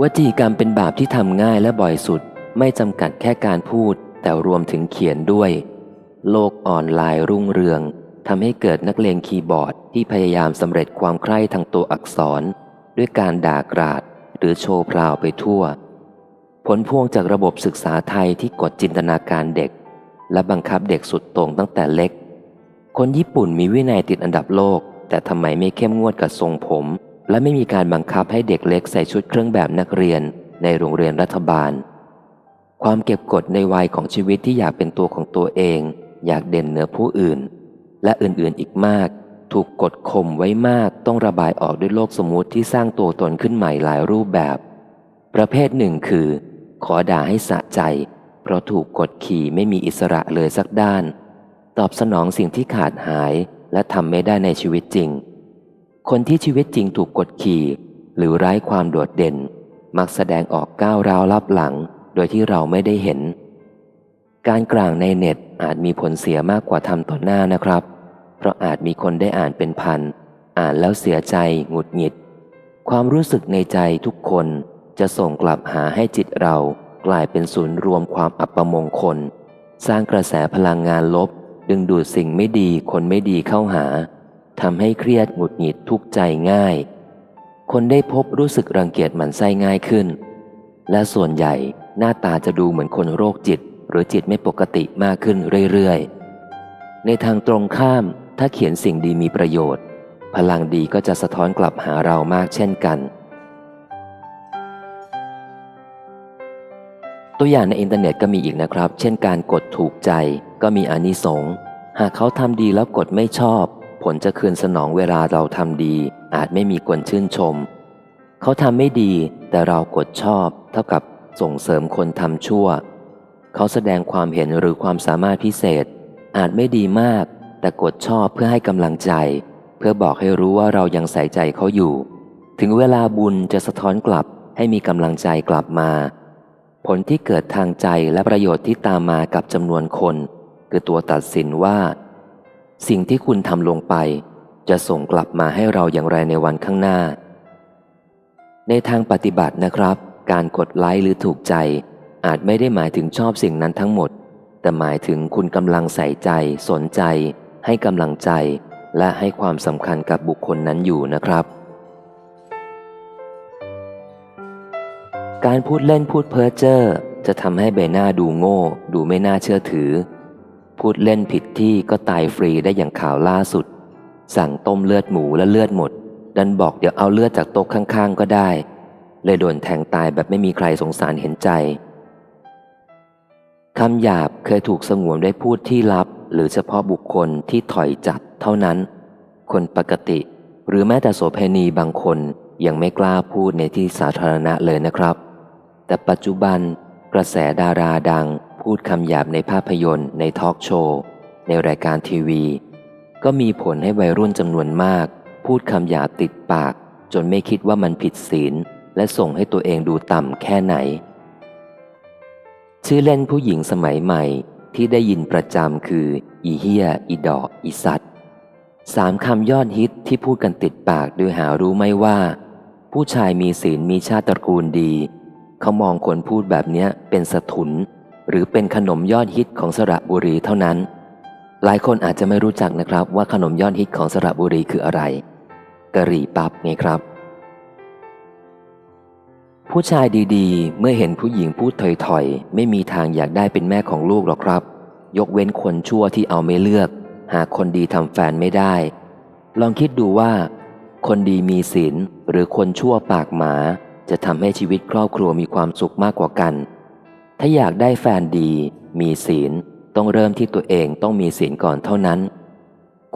วจีกรรมเป็นบาปที่ทำง่ายและบ่อยสุด ไม่จำกัดแค่การพูด แต่รวมถึงเขียนด้วย โลกออนไลน์รุ่งเรืองทำให้เกิดนักเลงคีย์บอร์ดที่พยายามสำเร็จความใคร่ทางตัวอักษร ด้วยการด่ากราด หรือโชว์พราวไปทั่ว ผลพวงจากระบบศึกษาไทยที่กดจินตนาการเด็ก และบังคับเด็กสุดโต่งตั้งแต่เล็ก คนญี่ปุ่นมีวินัยติดอันดับโลก แต่ทำไมไม่เข้มงวดกับทรงผม และไม่มีการบังคับให้เด็กเล็กใส่ชุดเครื่องแบบนักเรียนในโรงเรียนรัฐบาล ความเก็บกดในวัยของชีวิตที่อยากเป็นตัวของตัวเอง อยากเด่นเหนือผู้อื่น และอื่นๆอีกมาก ถูกกดข่มไว้มากต้องระบายออกด้วยโลกสมมติที่สร้างตัวตนขึ้นใหม่หลายรูปแบบ ประเภทหนึ่งคือ ขอด่าให้สะใจ เพราะถูกกดขี่ไม่มีอิสระเลยสักด้าน ตอบสนองสิ่งที่ขาดหายและทำไม่ได้ในชีวิตจริง คนที่ชีวิตจริงถูกกดขี่ หรือไร้ความโดดเด่น มักแสดงออกก้าวร้าวลับหลัง โดยที่เราไม่ได้เห็น การกลางในเน็ตอาจมีผลเสียมากกว่าทำต่อหน้านะครับ เพราะอาจมีคนได้อ่านเป็นพัน อ่านแล้วเสียใจหงุดหงิด ความรู้สึกในใจทุกคนจะส่งกลับหาให้จิตเรากลายเป็นศูนย์รวมความอัปมงคล สร้างกระแสพลังงานลบ ดึงดูดสิ่งไม่ดีคนไม่ดีเข้าหา ทำให้เครียดหงุดหงิดทุกข์ใจง่าย คนได้พบรู้สึกรังเกียจหมันไส้ง่ายขึ้น และส่วนใหญ่หน้าตาจะดูเหมือนคนโรคจิต หรือจิตไม่ปกติมากขึ้นเรื่อยๆ ในทางตรงข้ามถ้าเขียนสิ่งดีมีประโยชน์ พลังดีก็จะสะท้อนกลับหาเรามากเช่นกัน ตัวอย่างในอินเทอร์เน็ตก็มีอีกนะครับ เช่นการกดถูกใจก็มีอานิสงส์หากเขาทำดีแล้วกดไม่ชอบ ผลจะคืนสนองเวลาเราทำดี อาจไม่มีคนชื่นชม เขาทำไม่ดีแต่เรากดชอบ เท่ากับส่งเสริมคนทำชั่ว เขาแสดงความเห็นหรือความสามารถพิเศษ อาจไม่ดีมาก แต่กดชอบเพื่อให้กำลังใจ เพื่อบอกให้รู้ว่าเรายังใส่ใจเขาอยู่ ถึงเวลาบุญจะสะท้อนกลับให้มีกำลังใจกลับมา ผลที่เกิดทางใจและประโยชน์ที่ตามมากับจำนวนคน คือตัวตัดสินว่า สิ่งที่คุณทำลงไป จะส่งกลับมาให้เราอย่างไรในวันข้างหน้า ในทางปฏิบัตินะครับ การกดไลค์หรือถูกใจ อาจไม่ได้หมายถึงชอบสิ่งนั้นทั้งหมด แต่หมายถึงคุณกำลังใส่ใจ สนใจ ให้กำลังใจ และให้ความสำคัญกับบุคคลนั้นอยู่นะครับ การพูดเล่นพูดเพ้อเจ้อจะทำให้ใบหน้าดูโง่ ดูไม่น่าเชื่อถือ พูดเล่นผิดที่ก็ตายฟรีได้อย่างข่าวล่าสุด สั่งต้มเลือดหมูและเลือดหมด ดันบอกเดี๋ยวเอาเลือดจากโต๊ะข้างๆ ก็ได้ เลยโดนแทงตายแบบไม่มีใครสงสารเห็นใจคำหยาบเคยถูกสงวนได้พูดที่ลับ หรือเฉพาะบุคคลที่ถอยจัดเท่านั้น คนปกติ หรือแม้แต่โสเพณีบางคนยังไม่กล้าพูดในที่สาธารณะเลยนะครับ แต่ปัจจุบันกระแสดาราดัง พูดคำหยาบในภาพยนตร์ ในทอล์กโชว์ ในรายการทีวี ก็มีผลให้วัยรุ่นจำนวนมาก พูดคำหยาบติดปาก จนไม่คิดว่ามันผิดศีล และส่งให้ตัวเองดูต่ำแค่ไหน ชื่อเล่นผู้หญิงสมัยใหม่ที่ได้ยินประจำคือ อีเฮีย อีดอก อีสัตว์สามคำยอดฮิตที่พูดกันติดปากโดยหารู้ไหมว่า ผู้ชายมีศีลมีชาติตระกูลดี เขามองคนพูดแบบนี้เป็นสถุน หรือเป็นขนมยอดฮิตของสระบุรีเท่านั้น หลายคนอาจจะไม่รู้จักนะครับว่าขนมยอดฮิตของสระบุรีคืออะไรกะหรี่ปั๊บไงครับ ผู้ชายดีๆ เมื่อเห็นผู้หญิงพูดถอยๆ ไม่มีทางอยากได้เป็นแม่ของลูกหรอกครับ ยกเว้นคนชั่วที่เอาไม่เลือก หาคนดีทำแฟนไม่ได้ ลองคิดดูว่า คนดีมีศีลหรือคนชั่วปากหมา จะทำให้ชีวิตครอบครัวมีความสุขมากกว่ากัน ถ้าอยากได้แฟนดี มีศีล ต้องเริ่มที่ตัวเองต้องมีศีลก่อนเท่านั้น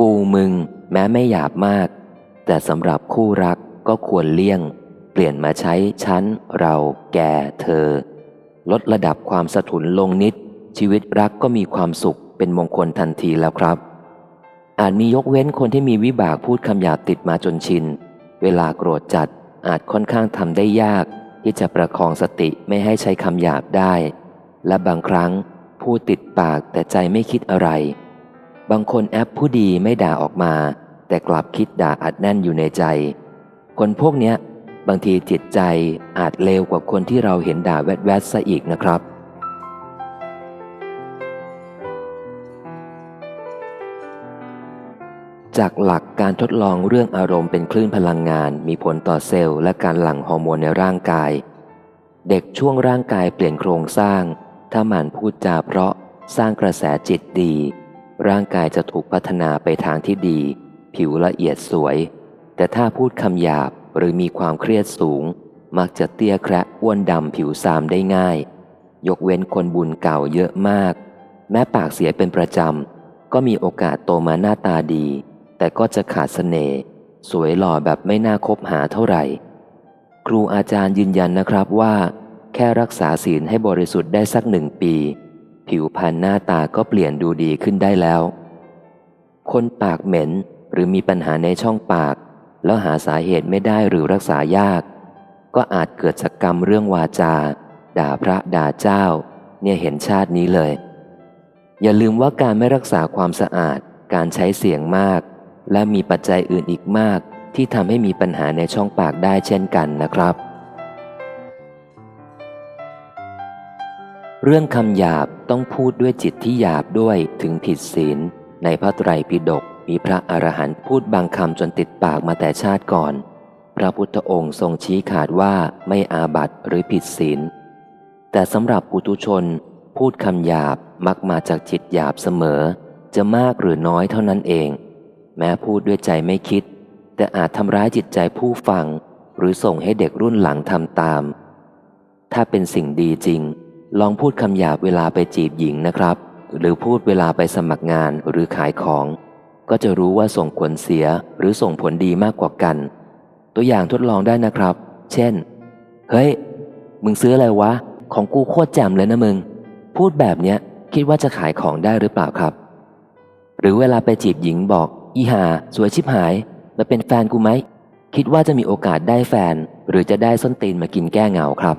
กูมึง แม้ไม่หยาบมาก แต่สำหรับคู่รักก็ควรเลี่ยง เปลี่ยนมาใช้ฉันเรา แก เธอ ลดระดับความสะทุนลงนิด ชีวิตรักก็มีความสุขเป็นมงคลทันทีแล้วครับ อาจมียกเว้นคนที่มีวิบากพูดคำหยาบติดมาจนชิน เวลาโกรธจัดอาจค่อนข้างทำได้ยาก ที่จะประคองสติไม่ให้ใช้คำหยาบได้ และบางครั้งพูดติดปากแต่ใจไม่คิดอะไร บางคนแอปผู้ดีไม่ด่าออกมา แต่กลับคิดด่าอัดแน่นอยู่ในใจ คนพวกเนี้ยบางทีจิตใจอาจเลวกว่าคนที่เราเห็นด่าแวดๆซะอีกนะครับ จากหลักการทดลองเรื่องอารมณ์เป็นคลื่นพลังงาน มีผลต่อเซลล์และการหลั่งฮอร์โมนในร่างกาย เด็กช่วงร่างกายเปลี่ยนโครงสร้าง ถ้าหมั่นพูดจาเพราะสร้างกระแสจิตดี ร่างกายจะถูกพัฒนาไปทางที่ดี ผิวละเอียดสวย แต่ถ้าพูดคำหยาบหรือมีความเครียดสูง มักจะเตี้ยแคระอ้วนดำผิวซามได้ง่าย ยกเว้นคนบุญเก่าเยอะมาก แม้ปากเสียเป็นประจำก็มีโอกาสโตมาหน้าตาดี แต่ก็จะขาดเสน่ห์สวยหล่อแบบไม่น่าคบหาเท่าไหร่ ครูอาจารย์ยืนยันนะครับว่า แค่รักษาศีลให้บริสุทธิ์ได้สักหนึ่งปี ผิวพรรณหน้าตาก็เปลี่ยนดูดีขึ้นได้แล้ว คนปากเหม็นหรือมีปัญหาในช่องปาก แล้วหาสาเหตุไม่ได้หรือรักษายาก ก็อาจเกิดจากกรรมเรื่องวาจา ด่าพระด่าเจ้า เนี่ยเห็นชาตินี้เลย อย่าลืมว่าการไม่รักษาความสะอาด การใช้เสียงมาก และมีปัจจัยอื่นอีกมาก ที่ทำให้มีปัญหาในช่องปากได้เช่นกันนะครับ เรื่องคำหยาบต้องพูดด้วยจิตที่หยาบด้วยถึงผิดศีล ในพระไตรปิฎกมีพระอรหันต์พูดบางคำจนติดปากมาแต่ชาติก่อน พระพุทธองค์ทรงชี้ขาดว่าไม่อาบัตหรือผิดศีล แต่สำหรับปุตุชน พูดคำหยาบมักมาจากจิตหยาบเสมอ จะมากหรือน้อยเท่านั้นเอง แม้พูดด้วยใจไม่คิด แต่อาจทำร้ายจิตใจผู้ฟัง หรือส่งให้เด็กรุ่นหลังทำตาม ถ้าเป็นสิ่งดีจริง ลองพูดคำหยาบเวลาไปจีบหญิงนะครับ หรือพูดเวลาไปสมัครงานหรือขายของ ก็จะรู้ว่าส่งผลเสียหรือส่งผลดีมากกว่ากัน ตัวอย่างทดลองได้นะครับ เช่น เฮ้ย มึงซื้ออะไรวะ ของกูโคตรแจ่มเลยนะมึง พูดแบบเนี้ยคิดว่าจะขายของได้หรือเปล่าครับ หรือเวลาไปจีบหญิงบอก อีหาสวยชิบหาย มาเป็นแฟนกูไหม คิดว่าจะมีโอกาสได้แฟน หรือจะได้ส้นตีนมากินแก้เหงาครับ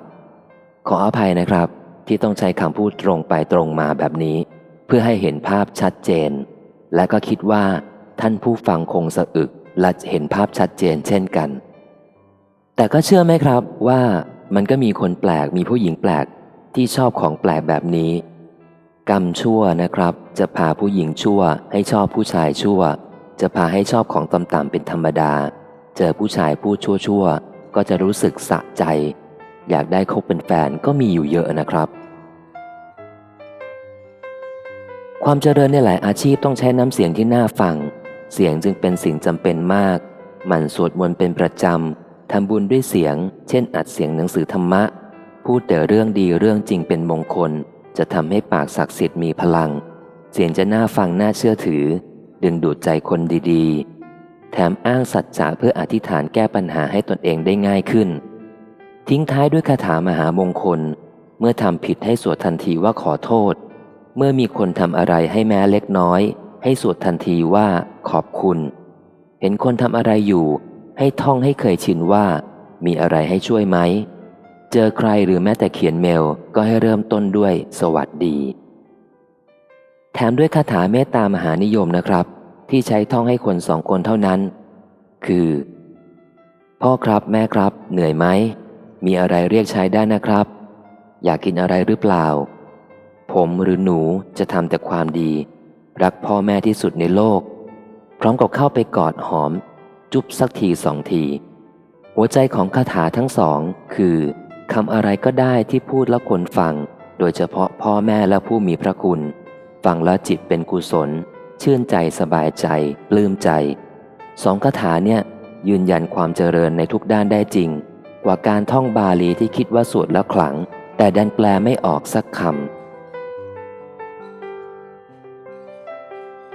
ขออภัยนะครับ ที่ต้องใช้คำพูดตรงไปตรงมาแบบนี้ เพื่อให้เห็นภาพชัดเจน และก็คิดว่า ท่านผู้ฟังคงสะอึกและเห็นภาพชัดเจนเช่นกัน แต่ก็เชื่อไหมครับว่ามันก็มีคนแปลกมีผู้หญิงแปลกที่ชอบของแปลกแบบนี้ กรรมชั่วนะครับ จะพาผู้หญิงชั่วให้ชอบผู้ชายชั่ว จะพาให้ชอบของต่ำๆเป็นธรรมดา เจอผู้ชายผู้ชั่วชั่วๆ ก็จะรู้สึกสะใจ อยากได้คบเป็นแฟนก็มีอยู่เยอะนะครับ ความเจริญในหลายอาชีพต้องใช้น้ำเสียงที่น่าฟัง เสียงจึงเป็นสิ่งจำเป็นมาก หมั่นสวดมนต์เป็นประจำทำบุญด้วยเสียง เช่น อัดเสียงหนังสือธรรมะ พูดแต่เรื่องดีเรื่องจริงเป็นมงคล จะทำให้ปากศักดิ์สิทธิ์มีพลัง เสียงจะน่าฟังน่าเชื่อถือ ดึงดูดใจคนดีๆ แถมอ้างสัจจะเพื่ออธิษฐานแก้ปัญหาให้ตนเองได้ง่ายขึ้น ทิ้งท้ายด้วยคาถามหามงคล เมื่อทำผิดให้สวดทันทีว่าขอโทษ เมื่อมีคนทำอะไรให้แม้เล็กน้อย ให้สวดทันทีว่าขอบคุณ เห็นคนทำอะไรอยู่ ให้ท่องให้เคยชินว่า มีอะไรให้ช่วยไหม เจอใครหรือแม้แต่เขียนเมลก็ให้เริ่มต้นด้วยสวัสดี แถมด้วยคาถาเมตตามหานิยมนะครับ ที่ใช้ท่องให้คนสองคนเท่านั้น คือ พ่อครับแม่ครับ เหนื่อยไหม มีอะไรเรียกใช้ได้นะครับ อยากกินอะไรหรือเปล่า ผมหรือหนูจะทำแต่ความดี รักพ่อแม่ที่สุดในโลก พร้อมกับเข้าไปกอดหอม จุ๊บสักทีสองที หัวใจของคาถาทั้งสองคือคำอะไรก็ได้ที่พูดแล้วคนฟัง โดยเฉพาะพ่อแม่และผู้มีพระคุณ ฟังแล้วจิตเป็นกุศล ชื่นใจสบายใจ ปลื้มใจ สองคาถาเนี่ยยืนยันความเจริญในทุกด้านได้จริง กว่าการท่องบาลีที่คิดว่าสวดแล้วขลัง แต่ดันแปลไม่ออกสักค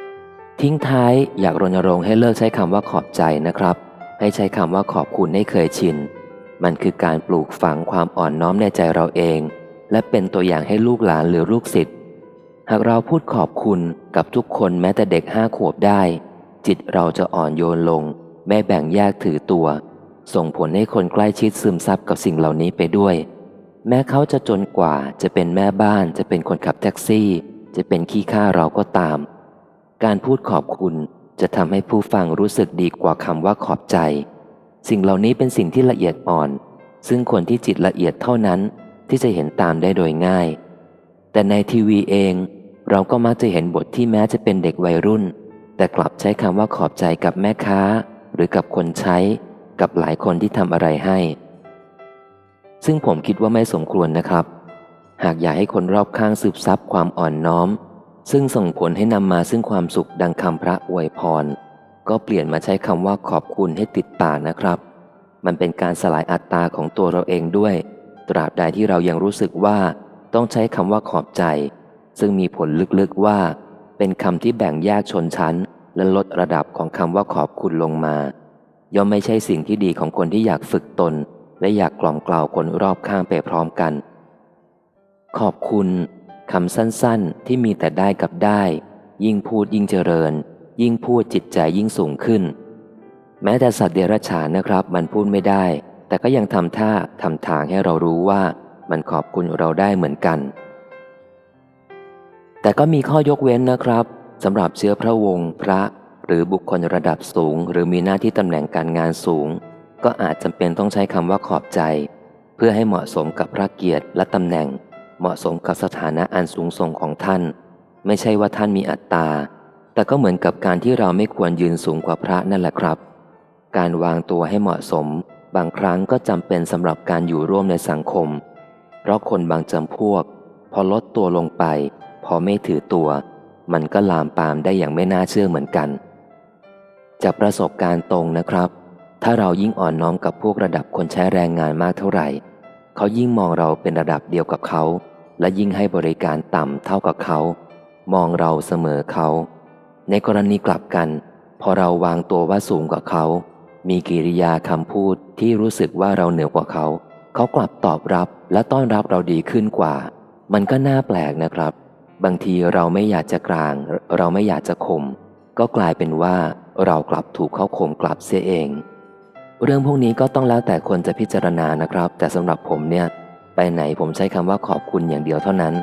ำทิ้งท้ายอยากรณรงค์ให้เลิกใช้คำว่าขอบใจนะครับ ให้ใช้คำว่าขอบคุณให้เคยชิน มันคือการปลูกฝังความอ่อนน้อมในใจเราเอง และเป็นตัวอย่างให้ลูกหลานหรือลูกศิษย์ หากเราพูดขอบคุณกับทุกคนแม้แต่เด็กห้าขวบได้ จิตเราจะอ่อนโยนลง ไม่แบ่งแยกถือตัว ส่งผลให้คนใกล้ชิดซึมซับกับสิ่งเหล่านี้ไปด้วย แม้เขาจะจนกว่าจะเป็นแม่บ้านจะเป็นคนขับแท็กซี่ จะเป็นขี้ข้าเราก็ตาม การพูดขอบคุณจะทำให้ผู้ฟังรู้สึกดีกว่าคำว่าขอบใจ สิ่งเหล่านี้เป็นสิ่งที่ละเอียดอ่อน ซึ่งคนที่จิตละเอียดเท่านั้นที่จะเห็นตามได้โดยง่าย แต่ในทีวีเอง เราก็มักจะเห็นบทที่แม้จะเป็นเด็กวัยรุ่น แต่กลับใช้คำว่าขอบใจกับแม่ค้า หรือกับคนใช้ กับหลายคนที่ทำอะไรให้ ซึ่งผมคิดว่าไม่สมควรนะครับ หากอยากให้คนรอบข้างสืบซับความอ่อนน้อม ซึ่งส่งผลให้นำมาซึ่งความสุขดังคำพระอวยพร ก็เปลี่ยนมาใช้คำว่าขอบคุณให้ติดปานะครับ มันเป็นการสลายอัตตาของตัวเราเองด้วย ตราบใดที่เรายังรู้สึกว่าต้องใช้คำว่าขอบใจ ซึ่งมีผลลึกๆว่า เป็นคำที่แบ่งแยกชนชั้น และลดระดับของคำว่าขอบคุณลงมา ย่อมไม่ใช่สิ่งที่ดีของคนที่อยากฝึกตน และอยากกล่อมกล่าวคนรอบข้างไปพร้อมกัน ขอบคุณคำสั้นๆที่มีแต่ได้กับได้ ยิ่งพูดยิ่งเจริญ ยิ่งพูดจิตใจยิ่งสูงขึ้น แม้แต่สัตว์เดรัจฉานนะครับ มันพูดไม่ได้ แต่ก็ยังทำท่าทำทางให้เรารู้ว่ามันขอบคุณเราได้เหมือนกัน แต่ก็มีข้อยกเว้นนะครับสำหรับเชื้อพระวงศ์พระ หรือบุคคลระดับสูง หรือมีหน้าที่ตำแหน่งการงานสูง ก็อาจจำเป็นต้องใช้คำว่าขอบใจ เพื่อให้เหมาะสมกับพระเกียรติและตำแหน่ง เหมาะสมกับสถานะอันสูงส่งของท่าน ไม่ใช่ว่าท่านมีอัตตา แต่ก็เหมือนกับการที่เราไม่ควรยืนสูงกว่าพระนั่นแหละครับ การวางตัวให้เหมาะสม บางครั้งก็จำเป็นสำหรับการอยู่ร่วมในสังคม เพราะคนบางจำพวก พอลดตัวลงไป พอไม่ถือตัว มันก็ลามปามได้อย่างไม่น่าเชื่อเหมือนกัน จากประสบการณ์ตรงนะครับ ถ้าเรายิ่งอ่อนน้อมกับพวกระดับคนใช้แรงงานมากเท่าไหร่ เขายิ่งมองเราเป็นระดับเดียวกับเขา และยิ่งให้บริการต่ำเท่ากับเขา มองเราเสมอเขา ในกรณีกลับกัน พอเราวางตัวว่าสูงกว่าเขา มีกิริยาคำพูดที่รู้สึกว่าเราเหนือกว่าเขาเขากลับตอบรับและต้อนรับเราดีขึ้นกว่า มันก็น่าแปลกนะครับ บางทีเราไม่อยากจะกลาง เราไม่อยากจะข่มก็กลายเป็นว่าเรากลับถูกเข้าข่มกลับเสียเอง เรื่องพวกนี้ก็ต้องแล้วแต่คนจะพิจารณานะครับ แต่สำหรับผมเนี่ย ไปไหนผมใช้คำว่าขอบคุณอย่างเดียวเท่านั้น